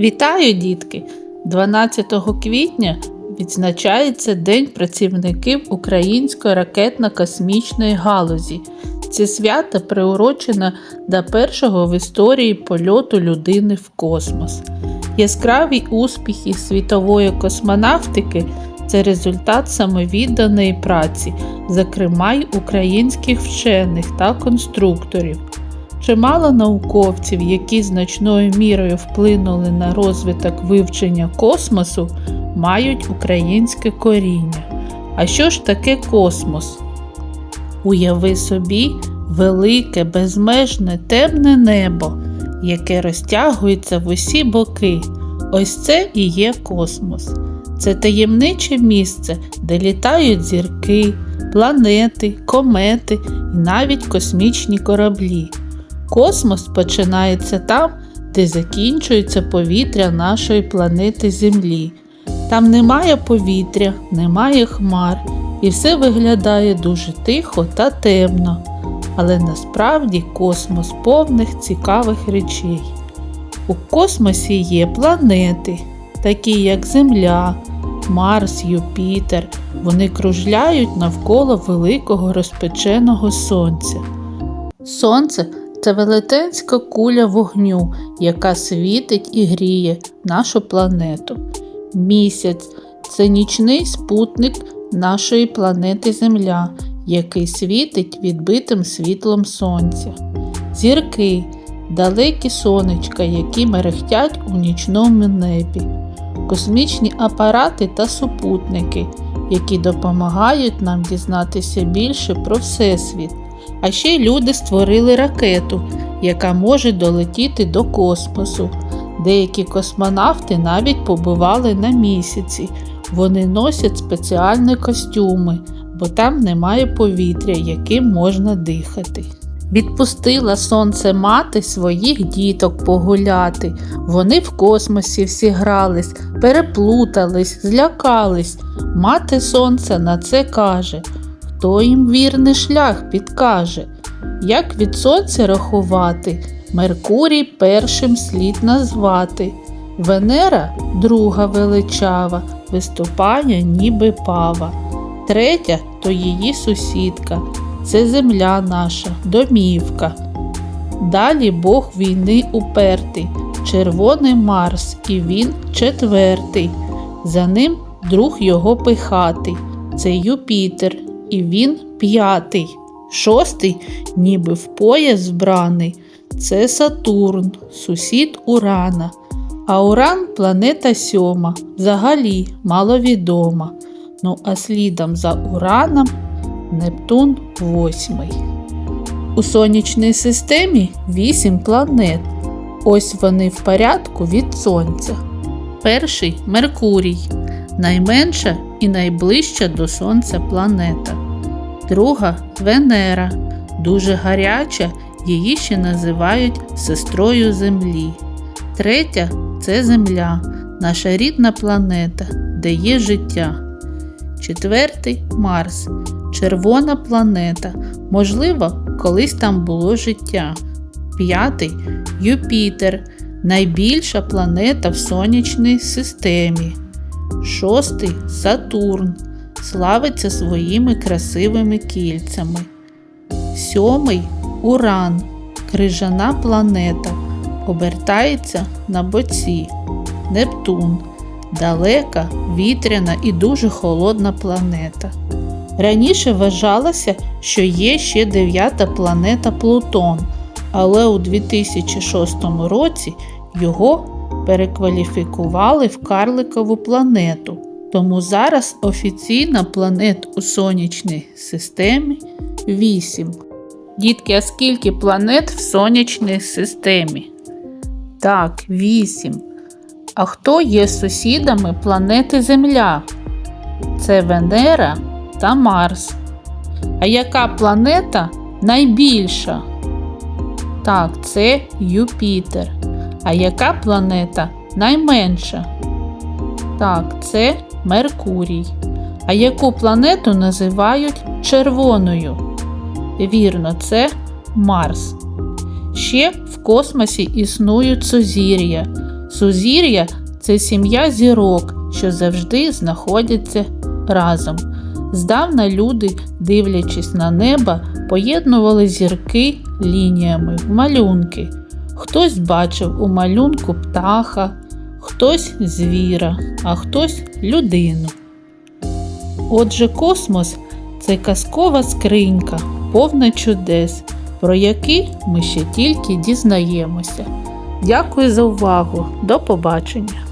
Вітаю, дітки! 12 квітня відзначається День працівників української ракетно-космічної галузі. Це свято приурочено до першого в історії польоту людини в космос. Яскраві успіхи світової космонавтики це результат самовідданої праці, зокрема й українських вчених та конструкторів. Чимало науковців, які значною мірою вплинули на розвиток вивчення космосу, мають українське коріння. А що ж таке космос? Уяви собі велике, безмежне темне небо, яке розтягується в усі боки. Ось це і є космос. Це таємниче місце, де літають зірки, планети, комети і навіть космічні кораблі. Космос починається там, де закінчується повітря нашої планети Землі. Там немає повітря, немає хмар, і все виглядає дуже тихо та темно. Але насправді космос повних цікавих речей. У космосі є планети, такі як Земля, Марс, Юпітер. Вони кружляють навколо великого розпеченого Сонця. Сонце це велетенська куля вогню, яка світить і гріє нашу планету. Місяць це нічний спутник нашої планети Земля, який світить відбитим світлом сонця. Зірки далекі сонечка, які мерехтять у нічному небі, космічні апарати та супутники, які допомагають нам дізнатися більше про Всесвіт. А ще й люди створили ракету, яка може долетіти до космосу. Деякі космонавти навіть побували на місяці. Вони носять спеціальні костюми, бо там немає повітря, яким можна дихати. Відпустила сонце мати своїх діток погуляти. Вони в космосі всі грались, переплутались, злякались. Мати сонце на це каже хто їм вірний шлях підкаже, як від сонця рахувати, Меркурій першим слід назвати. Венера друга величава, виступає, ніби пава. Третя то її сусідка, це земля наша, домівка. Далі Бог війни упертий, червоний Марс, і він четвертий. За ним друг його пихатий, це Юпітер, і він п'ятий. Шостий, ніби в пояс збраний, це Сатурн, сусід Урана. А Уран планета сьома, взагалі маловідома. Ну а слідом за Ураном Нептун восьмий. У сонячній системі вісім планет. Ось вони в порядку від Сонця. Перший Меркурій, найменша і найближча до Сонця планета. Друга Венера, дуже гаряча, її ще називають сестрою Землі. Третя це Земля, наша рідна планета, де є життя. Четвертий Марс, червона планета. Можливо, колись там було життя. П'ятий Юпітер, найбільша планета в сонячній системі. Шостий Сатурн. Славиться своїми красивими кільцями. Сьомий Уран. Крижана планета. Обертається на боці. Нептун. Далека, вітряна і дуже холодна планета. Раніше вважалося, що є ще дев'ята планета Плутон, але у 2006 році його перекваліфікували в карликову планету. Тому зараз офіційно планет у сонячній системі 8. Дітки, а скільки планет в сонячній системі? Так, 8. А хто є сусідами планети Земля? Це Венера та Марс. А яка планета найбільша? Так, це Юпітер. А яка планета найменша? Так, це Меркурій. А яку планету називають червоною? Вірно, це Марс. Ще в космосі існують сузір'я. Сузір'я це сім'я зірок, що завжди знаходяться разом. Здавна люди, дивлячись на небо, поєднували зірки лініями в малюнки. Хтось бачив у малюнку птаха, хтось звіра, а хтось людину. Отже, космос це казкова скринька, повна чудес, про які ми ще тільки дізнаємося. Дякую за увагу. До побачення!